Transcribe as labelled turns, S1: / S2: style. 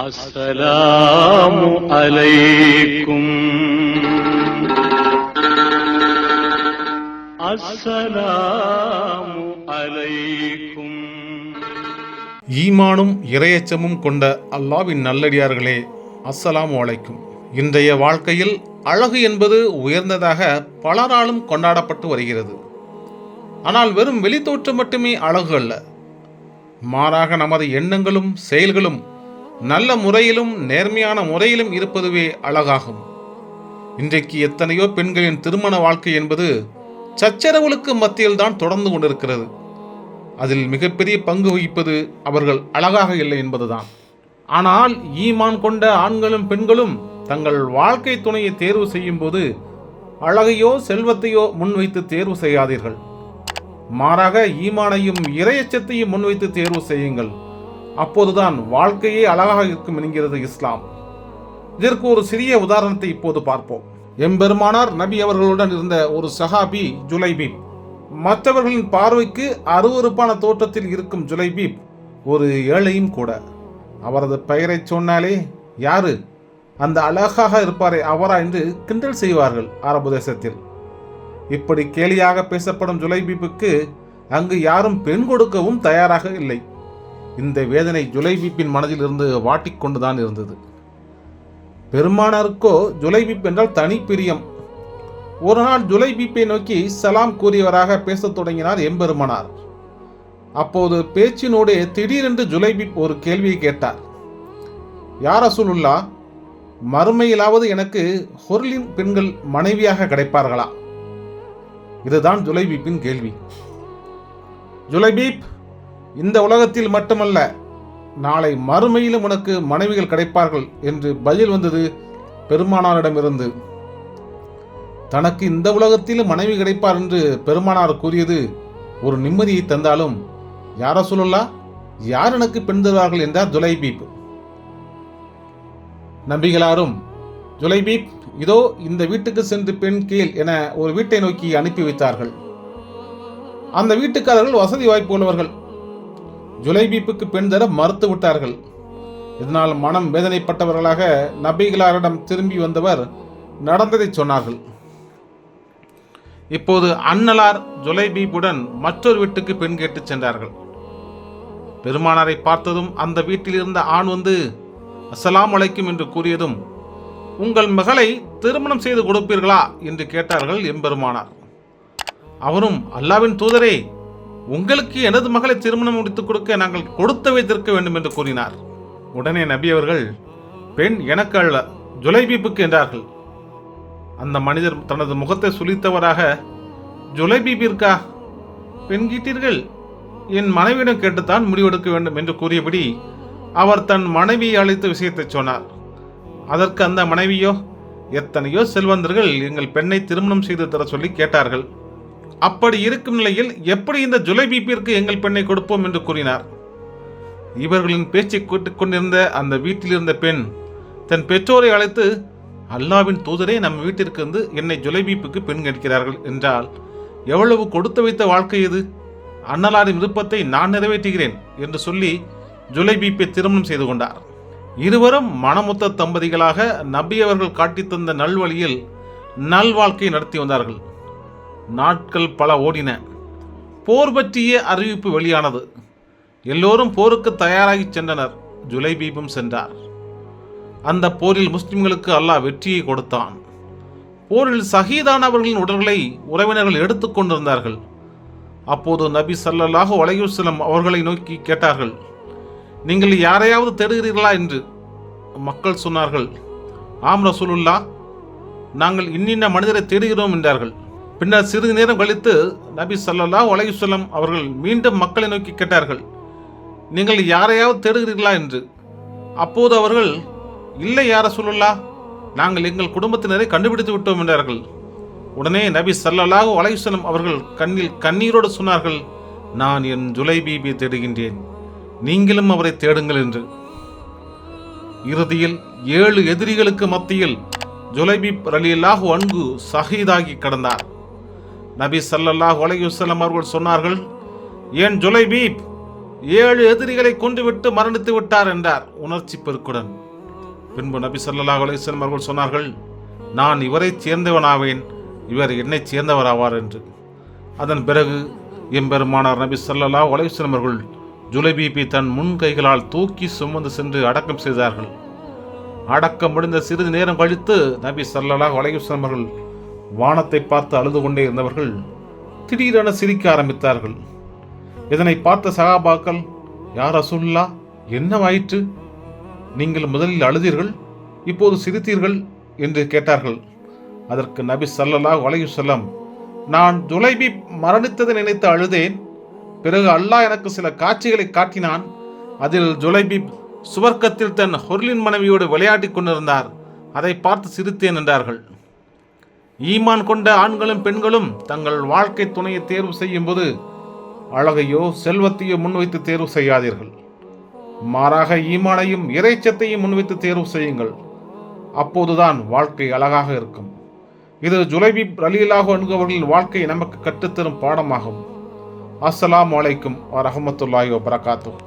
S1: السلام عليكم السلام عليكم
S2: ஈமானும் இரையச்சமும் கொண்ட அல்லாவின் நல்லடியார்களே அஸ்ஸலாமு அலைக்கும் இன்றைய வாழ்க்கையில் அழகு என்பது உயர்ந்ததாக பலராலும் கொண்டாடப்பட்டு வருகிறது ஆனால் வெறும் வெளித்தோற்றம் மட்டுமே அழகு அல்ல மாறாக நமது எண்ணங்களும் செயல்களும் நல்ல முறையிலும் நேர்மையான முறையிலும் இருப்பதுவே அழகாகும். இன்றைக்கு எத்தனையோ பெண்களின் திருமண வாழ்க்கை என்பது சச்சரவுகளுக்கு மத்தியில் தான் தொடர்ந்து கொண்டிருக்கிறது. அதில் மிகப்பெரிய பங்கு வகிப்பது அவர்கள் அழகாக இல்லை என்பதுதான். ஆனால் ஈமான் கொண்ட ஆண்களும் பெண்களும் தங்கள் வாழ்க்கை துணையை தேர்வு செய்யும் போது அழகையோ செல்வத்தையோ முன்வைத்து தேர்வு செய்யாதீர்கள். மாறாக ஈமானையும் இரையச்சத்தையும் முன்வைத்து தேர்வு செய்யுங்கள். அப்போதுதான் வாழ்க்கையே அழகாக இருக்கும் என்கிறது இஸ்லாம். இதற்கு ஒரு சிறிய உதாரணத்தை இப்போது பார்ப்போம். எம்பெருமானார் நபி அவர்களுடன் இருந்த ஒரு சஹாபி ஜுலைபீப் மற்றவர்களின் பார்வைக்கு அருவருப்பான தோற்றத்தில் இருக்கும் ஜுலைபீப் ஒரு ஏழையும் கூட. அவரது பெயரை சொன்னாலே யாரு? அந்த அழகாக இருப்பாரே அவரா? என்று கிண்டல் செய்வார்கள் அரபு தேசத்தில் இப்படி கேலியாக பேசப்படும் ஜுலைபீப்புக்கு அங்கு யாரும் பெண் கொடுக்கவும் தயாராக இல்லை. இந்த வேதனை ஜுலைபீப்பின் மனதில் இருந்து வாட்டிக்கொண்டுதான் இருந்தது. பெருமானாருக்கோ ஜுலைபீப் என்றால் தனி பிரியம். ஒரு நாள் ஜுலைபீப்பை நோக்கி சலாம் கூறியவராக பேசத் தொடங்கினார் எம்பெருமானார். அப்போது பேச்சினோடே திடீரென்று ஜுலைபீப் ஒரு கேள்வியை கேட்டார். யார் அசுலுல்லா மறுமையிலாவது எனக்கு ஹொர்லின் பெண்கள் மனைவியாக கிடைப்பார்களா? இதுதான் ஜுலைபீப்பின் கேள்வி. ஜுலைபீப் இந்த உலகத்தில் மட்டுமல்ல நாளை மறுமையிலும் உனக்கு மனைவிகள் கிடைப்பார்கள் என்று பதில் வந்தது பெருமானாரிடமிருந்து. தனக்கு இந்த உலகத்திலும் மனைவி கிடைப்பார் என்று பெருமானார் கூறியது ஒரு நிம்மதியை தந்தாலும் யாரோ சொல்லலா யார் எனக்கு பெண் தருவார்கள்? என்றார் ஜுலைபீப். நம்பிகளாரும் ஜுலைபீப் இதோ இந்த வீட்டுக்கு சென்று பெண் கீழ் என ஒரு வீட்டை நோக்கி அனுப்பி வைத்தார்கள். அந்த வீட்டுக்காரர்கள் வசதி வாய்ப்பு உள்ளவர்கள் ஜுலைபீப்புக்கு பெண் தர மறுத்து விட்டார்கள். இதனால் மனம் வேதனைப்பட்டவர்களாக நபிகளாரிடம் திரும்பி வந்தவர் நடந்ததை சொன்னார்கள். இப்போது அன்னலார் ஜுலைபீப்புடன் மற்றொரு வீட்டுக்கு பெண் கேட்டுச் சென்றார்கள். பெருமானாரை பார்த்ததும் அந்த வீட்டில் இருந்த ஆண் வந்து அஸ்ஸலாமு அலைக்கும் என்று கூறியதும் உங்கள் மகளை திருமணம் செய்து கொடுப்பீர்களா? என்று கேட்டார்கள் எம்பெருமானார். அவரும் அல்லாவின் தூதரே உங்களுக்கு எனது மகளை திருமணம் முடித்துக் கொடுக்க நாங்கள் கொடுத்து வைத்திருக்க வேண்டும் என்று கூறினார். உடனே நபி அவர்கள் பெண் எனக்கு அல்ல ஜுலைபீப்புக்கு என்றார்கள். அந்த மனிதர் தனது முகத்தை சுழித்தவராக ஜுலைபீபிற்கா பெண் கீட்டீர்கள்? என் மனைவியிடம் கேட்டுத்தான் முடிவெடுக்க வேண்டும் என்று கூறியபடி அவர் தன் மனைவியை அழைத்த விஷயத்தை சொன்னார். அதற்கு அந்த மனைவியோ எத்தனையோ செல்வந்தர்கள் எங்கள் பெண்ணை திருமணம் செய்து தர சொல்லி கேட்டார்கள். அப்படி இருக்கும் நிலையில் எப்படி இந்த ஜுலைபீப்பிற்கு எங்கள் பெண்ணை கொடுப்போம் என்று கூறினார். இவர்களின் பேச்சை கேட்டுக் கொண்டிருந்த அந்த வீட்டில் இருந்த பெண் தன் பெற்றோரை அழைத்து அல்லாவின் தூதரே நம் வீட்டிற்கு வந்து என்னை ஜுலைபீப்புக்கு பெண் கேட்கிறார்கள் என்றால் எவ்வளவு கொடுத்து வைத்த வாழ்க்கை இது? அன்னலாரின் விருப்பத்தை நான் நிறைவேற்றுகிறேன் என்று சொல்லி ஜுலைபீப்பை திருமணம் செய்து கொண்டார். இருவரும் மணமுத்த தம்பதிகளாக நபி அவர்கள் காட்டித் தந்த நல்வழியில் நல்வாழ்க்கை நடத்தி வந்தார்கள். நாட்கள் பல ஓடின. போர் பற்றிய அறிவிப்பு வெளியானது. எல்லோரும் போருக்கு தயாராகி சென்றனர். ஜுலைபீபும் சென்றார். அந்த போரில் முஸ்லிம்களுக்கு அல்லாஹ் வெற்றியை கொடுத்தான். போரில் சஹீதானவர்களின் உடல்களை உறவினர்கள் எடுத்துக்கொண்டிருந்தார்கள் அப்போது நபி சல்லல்லாஹு வலையுசலம் அவர்களை நோக்கி கேட்டார்கள் நீங்கள் யாரையாவது தேடுகிறீர்களா? என்று. மக்கள் சொன்னார்கள் ஆம் ரசூலுல்லா நாங்கள் இன்னின்ன மனிதரை தேடுகிறோம் என்றார்கள். பின்னர் சிறிது நேரம் கழித்து நபி சல்லல்லா அலைஹி அவர்கள் மீண்டும் மக்களை நோக்கி கேட்டார்கள். நீங்கள் யாரையாவது தேடுகிறீர்களா? என்று. அப்போது அவர்கள் இல்லை யார சொல்லலா நாங்கள் எங்கள் குடும்பத்தினரை கண்டுபிடித்து விட்டோம் என்றார்கள். உடனே நபி ஸல்லல்லாஹு அலைஹி அவர்கள் கண்ணில் கண்ணீரோடு சொன்னார்கள் நான் என் ஜுலைபீபி தேடுகின்றேன். நீங்களும் அவரை தேடுங்கள் என்று. இறுதியில் ஏழு எதிரிகளுக்கு மத்தியில் ஜுலைபீப் ரலியல்லாஹு அன்கு சஹீதாகி கடந்தார். நபி சல்லல்லாஹ் அலைஹி அவர்கள் சொன்னார்கள் ஏன் ஜுலைபீப் ஏழு எதிரிகளை கொன்றுவிட்டு மரணித்து விட்டார்? என்றார் உணர்ச்சி பெருக்குடன். பின்பு நபி சல்லாஹ் அலிஸ்லம் அவர்கள் சொன்னார்கள் நான் இவரைச் சேர்ந்தவனாவேன் இவர் என்னை சேர்ந்தவராவார் என்று. அதன் பிறகு எம்பெருமானார் நபி சல்லல்லா அலைஹி அவர்கள் ஜுலைபீபி தன் முன் கைகளால் தூக்கி சுமந்து சென்று அடக்கம் செய்தார்கள். அடக்கம் முடிந்த சிறிது நேரம் கழித்து நபி சல்லல்லாஹ் அலைஹி அவர்கள் வானத்தை பார்த்து அழுது கொண்டே இருந்தவர்கள் திடீரென சிரிக்க ஆரம்பித்தார்கள். இதனை பார்த்த சகாபாக்கள் யார் அசுல்லா என்னவாயிற்று? நீங்கள் முதலில் அழுதீர்கள் இப்போது சிரித்தீர்கள்? என்று கேட்டார்கள். அதற்கு நபி சல்லல்லா வலையு செல்லம் நான் ஜுலைபி மரணித்ததை நினைத்து அழுதேன். பிறகு அல்லாஹ் எனக்கு சில காட்சிகளை காட்டினான். அதில் ஜுலைபி சுவர்க்கத்தில் தன் ஹொர்லின் மனைவியோடு விளையாடிக் கொண்டிருந்தார். அதை பார்த்து சிரித்தேன் என்றார்கள். ஈமான் கொண்ட ஆண்களும் பெண்களும் தங்கள் வாழ்க்கை துணையை தேர்வு செய்யும்போது அழகையோ செல்வத்தையோ முன்வைத்து தேர்வு செய்யாதீர்கள். மாறாக ஈமானையும் இறைச்சத்தையும் முன்வைத்து தேர்வு செய்யுங்கள். அப்போதுதான் வாழ்க்கை அழகாக இருக்கும். இது ஜுலைபி ரலீலாக என்பவர்களின் வாழ்க்கை நமக்கு கற்றுத்தரும் பாடமாகும். அஸ்ஸலாமு வலைக்கும் வரஹமத்துல்லாஹி வபரகாத்துஹ்.